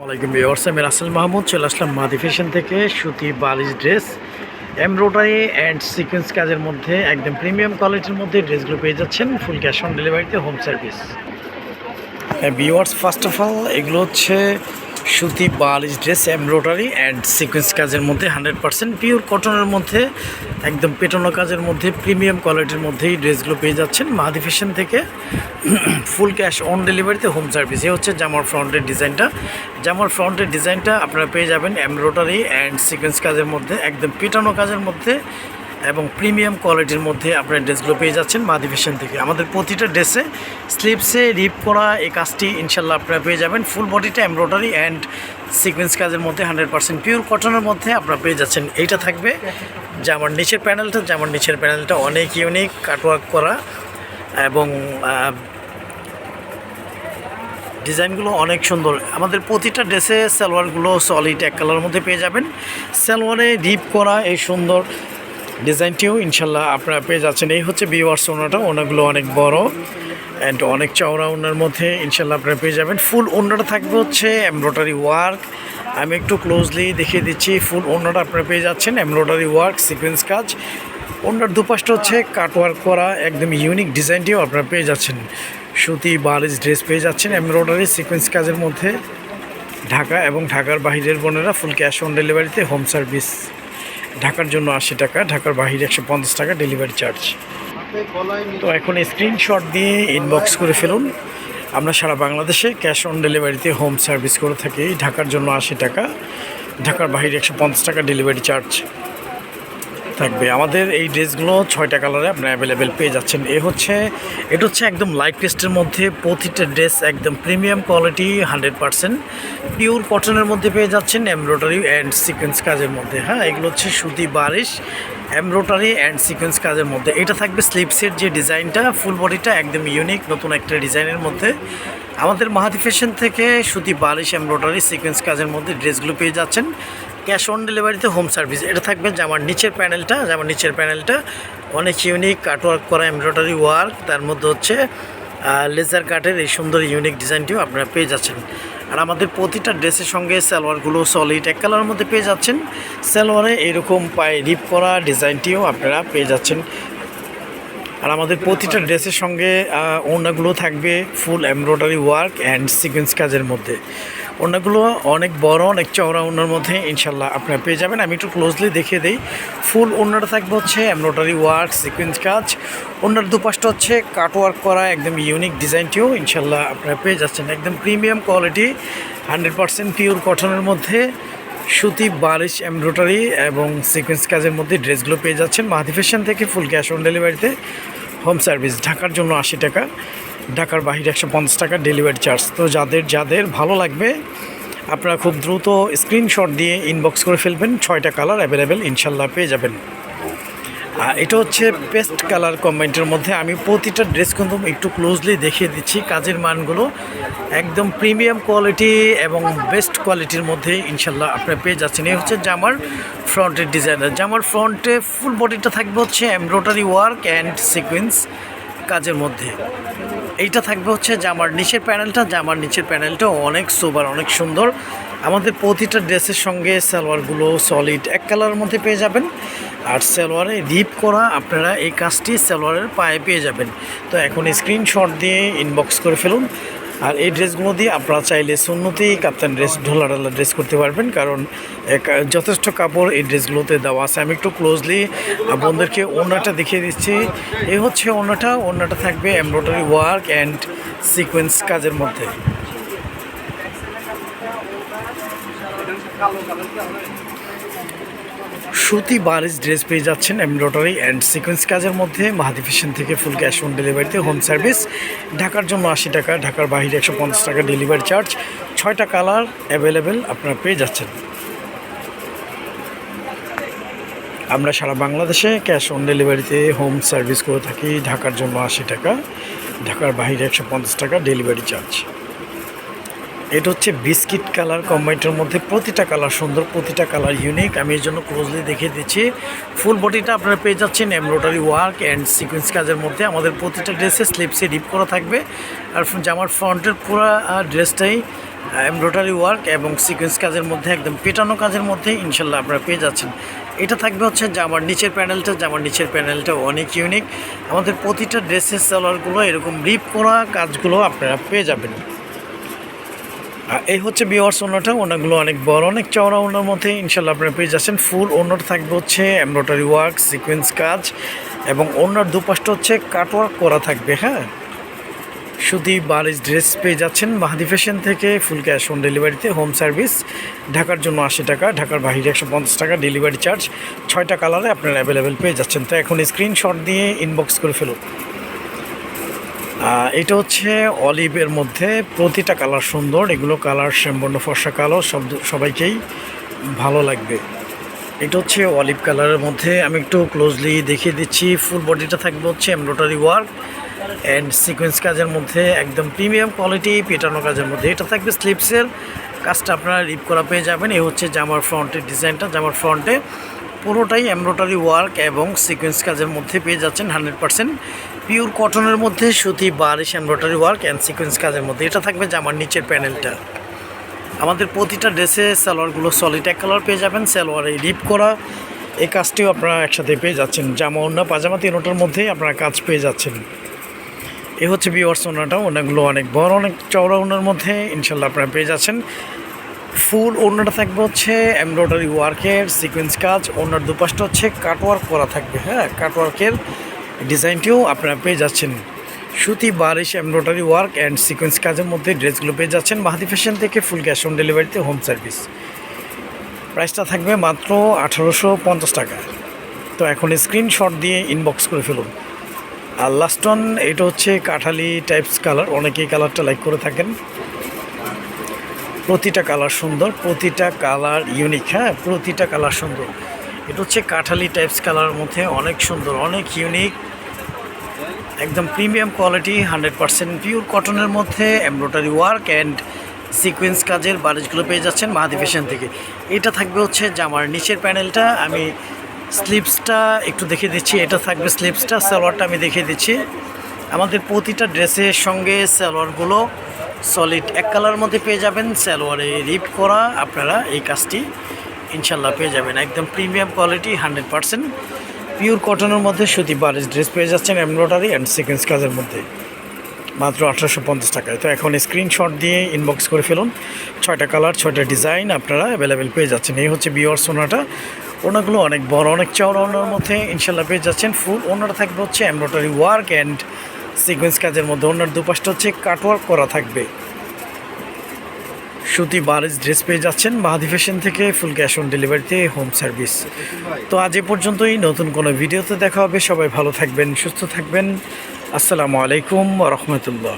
ওয়ালাইকুম ভিউয়ার্স, আমি রাসেল মাহমুদ, চলে আসলাম মাদি ফ্যাশন থেকে সুতি বালিশ ড্রেস, এমব্রয়ডারি অ্যান্ড সিকোয়েন্স কাজের মধ্যে, একদম প্রিমিয়াম কোয়ালিটির মধ্যে ড্রেসগুলো পেয়ে যাচ্ছেন ফুল ক্যাশ অন ডেলিভারিতে home service viewers first of all এগুলো হচ্ছে সুতি, বালিশ ড্রেস এমব্রয়ডারি অ্যান্ড সিকোয়েন্স কাজের মধ্যে হান্ড্রেড পার্সেন্ট পিওর কটনের মধ্যে, একদম পেটানো কাজের মধ্যে প্রিমিয়াম কোয়ালিটির মধ্যেই ড্রেসগুলো পেয়ে যাচ্ছেন। মাদি ফ্যাশন থেকে ফুল ক্যাশ অন ডেলিভারিতে হোম সার্ভিস এ হচ্ছে জামার ফ্রন্টের ডিজাইনটা জামার ফ্রন্টের ডিজাইনটা আপনারা পেয়ে যাবেন এমব্রয়ডারি অ্যান্ড সিকোয়েন্স কাজের মধ্যে, একদম পেটানো কাজের মধ্যে এবং প্রিমিয়াম কোয়ালিটির মধ্যে আপনার ড্রেসগুলো পেয়ে যাচ্ছেন মাদি ফ্যাশন থেকে। আমাদের প্রতিটা ড্রেসে স্লিপসে রিপ করা এই কাজটি ইনশাল্লাহ আপনারা পেয়ে যাবেন। ফুল বডিটা এমব্রয়ডারি অ্যান্ড সিকোয়েন্স কাজের মধ্যে হান্ড্রেড পার্সেন্ট পিওর কটনের মধ্যে আপনারা পেয়ে যাচ্ছেন। এইটা থাকবে জামার নিচের প্যানেলটা জামার নিচের প্যানেলটা অনেক ইউনিক কাটওয়ার্ক করা এবং ডিজাইনগুলো অনেক সুন্দর। আমাদের প্রতিটা ড্রেসে সালোয়ারগুলো সলিড এক কালারের মধ্যে পেয়ে যাবেন। সালোয়ারে ডিপ করা এই সুন্দর ডিজাইনটিও ইনশাল্লাহ আপনারা পেয়ে যাচ্ছেন। এই হচ্ছে বিওয়ার্স ওনাটা, ওনাগুলো অনেক বড় অ্যান্ড অনেক চওড়া ওনার মধ্যে ইনশাল্লাহ আপনারা পেয়ে যাবেন। ফুল ওনাটা থাকবে হচ্ছে এমব্রয়ডারি ওয়ার্ক আমি একটু ক্লোজলি দেখিয়ে দিচ্ছি ফুল ওনাটা আপনারা পেয়ে যাচ্ছেন এমব্রয়ডারি ওয়ার্ক সিকোয়েন্স কাজ। ওনার দুপাশটা হচ্ছে কাটওয়ার্ক করা, একদম ইউনিক ডিজাইনটিও আপনারা পেয়ে যাচ্ছেন। সুতি, বালিশ ড্রেস পেয়ে যাচ্ছেন। এমব্রয়ডারি সিকোয়েন্স কাজের মধ্যে ঢাকা এবং ঢাকার বাহিরের বোনেরা ফুল ক্যাশ অন ডেলিভারিতে হোম সার্ভিস ঢাকার জন্য আশি টাকা, ঢাকার বাহিরে একশো পঞ্চাশ টাকা ডেলিভারি চার্জ তো এখন স্ক্রিনশট দিয়ে ইনবক্স করে ফেলুন। আমরা সারা বাংলাদেশে ক্যাশ অন ডেলিভারিতে হোম সার্ভিস করে থাকি। ঢাকার জন্য আশি টাকা, ঢাকার বাহিরে একশো পঞ্চাশ টাকা ডেলিভারি চার্জ থাকবে। আমাদের এই ড্রেসগুলো ছয়টা কালারে আপনারা অ্যাভেলেবেল পেয়ে যাচ্ছেন। এ হচ্ছে, এটা হচ্ছে একদম লাইট টেস্টের মধ্যে প্রতিটা ড্রেস একদম premium quality hundred percent pure কটনের মধ্যে পেয়ে যাচ্ছেন এমব্রয়ডারি অ্যান্ড সিকোয়েন্স কাজের মধ্যে। হ্যাঁ এগুলো হচ্ছে সুতি বারিশ এমব্রয়ডারি অ্যান্ড সিকোয়েন্স কাজের মধ্যে। এটা থাকবে স্লিপসের যে ডিজাইনটা ফুল বডিটা একদম ইউনিক নতুন একটা ডিজাইনের মধ্যে। আমাদের মাহাদি ফ্যাশন থেকে সুতি বারিশ এমব্রয়ডারি সিকোয়েন্স কাজের মধ্যে ড্রেসগুলো পেয়ে যাচ্ছেন। ক্যাশ অন ডেলিভারিতে হোম সার্ভিস। এটা থাকবে জামার নিচের প্যানেলটা জামার নিচের প্যানেলটা। অনেক ইউনিক কাটওয়ার্ক করা এমব্রয়ডারি ওয়ার্ক তার মধ্যে হচ্ছে লেজার কাটের এই সুন্দর ইউনিক ডিজাইনটিও আপনারা পেয়ে যাচ্ছেন। আর আমাদের প্রতিটা ড্রেসের সঙ্গে সালোয়ারগুলো সলিড এক কালারের মধ্যে পেয়ে যাচ্ছেন। সালোয়ারে এরকম পায়ে রিপ করা ডিজাইনটিও আপনারা পেয়ে যাচ্ছেন। আর আমাদের প্রতিটা ড্রেসের সঙ্গে আহ, ওড়নাগুলো থাকবে full embroidery work and sequence কাজের মধ্যে। ওড়নাগুলো অনেক বড়, অনেক চওড়া ওড়নার মধ্যে ইনশাল্লাহ আপনারা পেয়ে যাবেন। আমি একটু ক্লোজলি দেখিয়ে দিই। ফুল ওড়নাটা থাকবে হচ্ছে এমব্রয়ডারি ওয়ার্ক সিকোয়েন্স কাজ। ওনার দুপাশটা হচ্ছে কাট ওয়ার্ক করা, একদম ইউনিক ডিজাইনটিও ইনশাল্লাহ আপনারা পেয়ে যাচ্ছেন। একদম premium quality hundred percent pure কটনের মধ্যে সুতি বারিশ এমব্রয়ডারি এবং সিকোয়েন্স কাজের মধ্যে ড্রেসগুলো পেয়ে যাচ্ছেন। মাহাদি ফ্যাশন থেকে ফুল ক্যাশ অন ডেলিভারিতে হোম সার্ভিস ঢাকার জন্য আশি টাকা। ঢাকার বাহিরে একশো পঞ্চাশ টাকা ডেলিভারি চার্জ তো যাদের যাদের ভালো লাগবে, আপনারা খুব দ্রুত স্ক্রিনশট দিয়ে ইনবক্স করে ফেলবেন। ছয়টা কালার অ্যাভেলেবেল ইনশাল্লাহ পেয়ে যাবেন। আর এটা হচ্ছে পেস্ট কালার কম্বাইন্টের মধ্যে আমি প্রতিটা ড্রেস কিন্তু একটু ক্লোজলি দেখিয়ে দিচ্ছি। কাজের মানগুলো একদম প্রিমিয়াম কোয়ালিটি এবং বেস্ট কোয়ালিটির মধ্যে ইনশাল্লাহ আপনারা পেয়ে যাচ্ছেন। এই হচ্ছে জামার ফ্রন্টের ডিজাইনার জামার ফ্রন্টে ফুল বডিটা থাকবে হচ্ছে এমব্রয়ডারি ওয়ার্ক অ্যান্ড সিকোয়েন্স কাজের মধ্যে। এইটা থাকবে হচ্ছে জামার নিচের প্যানেলটা। জামার নিচের প্যানেলটা অনেক সোবার অনেক সুন্দর। আমাদের প্রতিটা ড্রেসের সঙ্গে সালোয়ারগুলো সলিড এক কালারের মধ্যে পেয়ে যাবেন। আর সালোয়ারে রিপ করা আপনারা এই কাজটি সালোয়ারের পায়ে পেয়ে যাবেন। তো এখন স্ক্রিনশট দিয়ে ইনবক্স করে ফেলুন। আর এই ড্রেসগুলো দিয়ে আপনারা চাইলে সুন্নতি কাপ্তান ড্রেস ঢোলা ঢালা ড্রেস করতে পারবেন, কারণ যথেষ্ট কাপড় এই ড্রেসগুলোতে দেওয়া আছে। আমি একটু ক্লোজলি বন্ধুদেরকে ওনাটা দেখিয়ে দিচ্ছি। এই হচ্ছে ওনাটা ওনাটা থাকবে এমব্রয়ডারি ওয়ার্ক অ্যান্ড সিকোয়েন্স কাজের মধ্যে। সুতি বারিশ ড্রেস পেয়ে যাচ্ছেন এমব্রয়ডারি অ্যান্ড সিকোয়েন্স কাজের মধ্যে মাহাদি থেকে ফুল ক্যাশ অন ডেলিভারিতে হোম সার্ভিস ঢাকার জন্য আশি টাকা, ঢাকার বাইরে একশো পঞ্চাশ টাকা ডেলিভারি চার্জ ছয়টা কালার অ্যাভেলেবেল আপনারা পেয়ে যাচ্ছেন। আমরা সারা বাংলাদেশে ক্যাশ অন ডেলিভারিতে হোম সার্ভিস করে থাকি। ঢাকার জন্য আশি টাকা, ঢাকার বাইরে একশো পঞ্চাশ টাকা ডেলিভারি চার্জ এটা হচ্ছে বিস্কিট কালার কম্বাইন্টের মধ্যে প্রতিটা কালার সুন্দর, প্রতিটা কালার ইউনিক আমি এই জন্য ক্লোজলি দেখিয়ে দিচ্ছি। ফুল বডিটা আপনারা পেয়ে যাচ্ছেন এমব্রয়ডারি ওয়ার্ক অ্যান্ড সিকোয়েন্স কাজের মধ্যে। আমাদের প্রতিটা ড্রেসে স্লিপসে ডিপ করা থাকবে। আর জামার ফ্রন্টের পুরো ড্রেসটাই এমব্রয়ডারি ওয়ার্ক এবং সিকোয়েন্স কাজের মধ্যে, একদম পেটানো কাজের মধ্যে ইনশাল্লাহ আপনারা পেয়ে যাচ্ছেন। এটা থাকবে হচ্ছে জামার নিচের প্যানেলটা। জামার নিচের প্যানেলটা অনেক ইউনিক আমাদের প্রতিটা ড্রেসের সালোয়ারগুলো এরকম রিপ করা কাজগুলো আপনারা পেয়ে যাবেন। এই হচ্ছে বিওয়ার্স ওনাটা ওনাগুলো অনেক বড়, অনেক চওড়া ওনার মধ্যে ইনশাল্লাহ আপনারা পেয়ে যাচ্ছেন। ফুল ওনার থাকবে হচ্ছে এমব্রয়ডারি ওয়ার্ক সিকোয়েন্স কাজ এবং ওনার দুপাশটা হচ্ছে কাটওয়ার্ক করা থাকবে হ্যাঁ? শুধু বারিশ ড্রেস পেয়ে যাচ্ছেন মাহাদি ফ্যাশন থেকে ফুল ক্যাশ অন ডেলিভারিতে হোম সার্ভিস ঢাকার জন্য আশি টাকা, ঢাকার বাহিরে একশো পঞ্চাশ টাকা ডেলিভারি চার্জ ছয়টা কালারে আপনারা অ্যাভেলেবেল পেয়ে যাচ্ছেন। তো এখন স্ক্রিনশট দিয়ে ইনবক্স করে ফেলুন। এটা হচ্ছে অলিভের মধ্যে প্রতিটা কালার সুন্দর। এগুলো কালার শ্যামবর্ণ, ফর্সা কালো, সব সবাইকেই ভালো লাগবে। এটা হচ্ছে অলিভ কালারের মধ্যে। আমি একটু ক্লোজলি দেখিয়ে দিচ্ছি। ফুল বডিটা থাকবে হচ্ছে এমব্রয়ডারি ওয়ার্ক অ্যান্ড সিকোয়েন্স কাজের মধ্যে, একদম প্রিমিয়াম কোয়ালিটি পেটানো কাজের মধ্যে। এটা থাকবে স্লিপসের কাজটা আপনারা রিপ করা পেয়ে যাবেন। এই হচ্ছে জামার ফ্রন্টের ডিজাইনটা জামার ফ্রন্টে পুরোটাই এমব্রয়ডারি ওয়ার্ক এবং সিকোয়েন্স কাজের মধ্যে পেয়ে যাচ্ছেন হান্ড্রেড পার্সেন্ট পিওর কটনের মধ্যে সুতি বারিশ এমব্রয়ডারি ওয়ার্ক অ্যান্ড সিকোয়েন্স কাজের মধ্যে। এটা থাকবে জামার নিচের প্যানেলটা। আমাদের প্রতিটা ড্রেসে সালোয়ারগুলো সলিড এক কালার পেয়ে যাবেন, সালোয়ারে রিপ করা। এই কাজটিও আপনারা একসাথে পেয়ে যাচ্ছেন। জামা অন্য পাজামা তিনোটার মধ্যেই আপনারা কাজ পেয়ে যাচ্ছেন। এ হচ্ছে বিওয়ার্স ওনাটা ওনাগুলো অনেক বড়, অনেক চওড়া ওনার মধ্যে ইনশাল্লাহ আপনারা পেয়ে যাচ্ছেন। ফুল ওনাটা থাকবে হচ্ছে এমব্রয়ডারি ওয়ার্কের সিকোয়েন্স কাজ। ওনার দুপাশটা হচ্ছে কাটওয়ার্ক করা থাকবে হ্যাঁ? কাটওয়ার্কের ডিজাইনটিও আপনারা পেয়ে যাচ্ছেন। সুতি বারিশ এমব্রয়ডারি, ওয়ার্ক অ্যান্ড সিকোয়েন্স কাজের মধ্যে ড্রেসগুলো পেয়ে যাচ্ছেন মাহাদি ফ্যাশন থেকে ফুল ক্যাশ অন ডেলিভারিতে হোম সার্ভিস। প্রাইসটা থাকবে মাত্র আঠারোশো পঞ্চাশ টাকা। তো এখন স্ক্রিনশট দিয়ে ইনবক্স করে ফেলুন। আর লাস্ট ওয়ান এটা হচ্ছে কাঠালি টাইপস কালার অনেকেই কালারটা লাইক করে থাকেন। প্রতিটা কালার সুন্দর, প্রতিটা কালার ইউনিক হ্যাঁ প্রতিটা কালার সুন্দর। এটা হচ্ছে কাঠালি টাইপস কালার মধ্যে অনেক সুন্দর, অনেক ইউনিক একদম premium quality, hundred percent pure কটনের মধ্যে এমব্রয়ডারি ওয়ার্ক অ্যান্ড সিকোয়েন্স কাজের বারিশগুলো পেয়ে যাচ্ছেন মাহাদি ফ্যাশন থেকে। এটা থাকবে হচ্ছে জামার নিচের প্যানেলটা, আমি স্লিপসটা একটু দেখে দিচ্ছি, এটা থাকবে স্লিপসটা সালোয়ারটা আমি দেখিয়ে দিচ্ছি। আমাদের প্রতিটা ড্রেসের সঙ্গে সালোয়ারগুলো সলিড এক কালার মধ্যে পেয়ে যাবেন, সালোয়ারে রিপ করা আপনারা এই কাজটি ইনশাল্লাহ পেয়ে যাবেন। একদম premium quality, hundred percent. Pure কটনের মধ্যে সুতি বারিশ ড্রেস পেয়ে যাচ্ছেন এমব্রয়ডারি অ্যান্ড সিকোয়েন্স কাজের মধ্যে। মাত্র আঠারোশো পঞ্চাশ টাকায় তো এখন স্ক্রিনশট দিয়ে ইনবক্স করে ফেলুন। ছয়টা কালার ছয়টা ডিজাইন আপনারা অ্যাভেলেবেল পেয়ে যাচ্ছেন। এই হচ্ছে বিওর সোনাটা। ওনাগুলো অনেক বড়, অনেক চওড়া ওনার মধ্যে ইনশাল্লাহ পেয়ে যাচ্ছেন। ফুল ওনার থাকবে হচ্ছে এমব্রয়ডারি ওয়ার্ক অ্যান্ড সিকোয়েন্স কাজের মধ্যে। ওনার দুপাশটা হচ্ছে কাটওয়ার্ক করা থাকবে। সুতি বারেজ ড্রেস পেয়ে যাচ্ছেন মাহাদি ফ্যাশন থেকে ফুল ক্যাশ অন ডেলিভারিতে হোম সার্ভিস তো আজ এ পর্যন্তই, নতুন কোনো ভিডিওতে দেখা হবে, সবাই ভালো থাকবেন, সুস্থ থাকবেন। আসসালামু আলাইকুম রহমতুল্লাহ।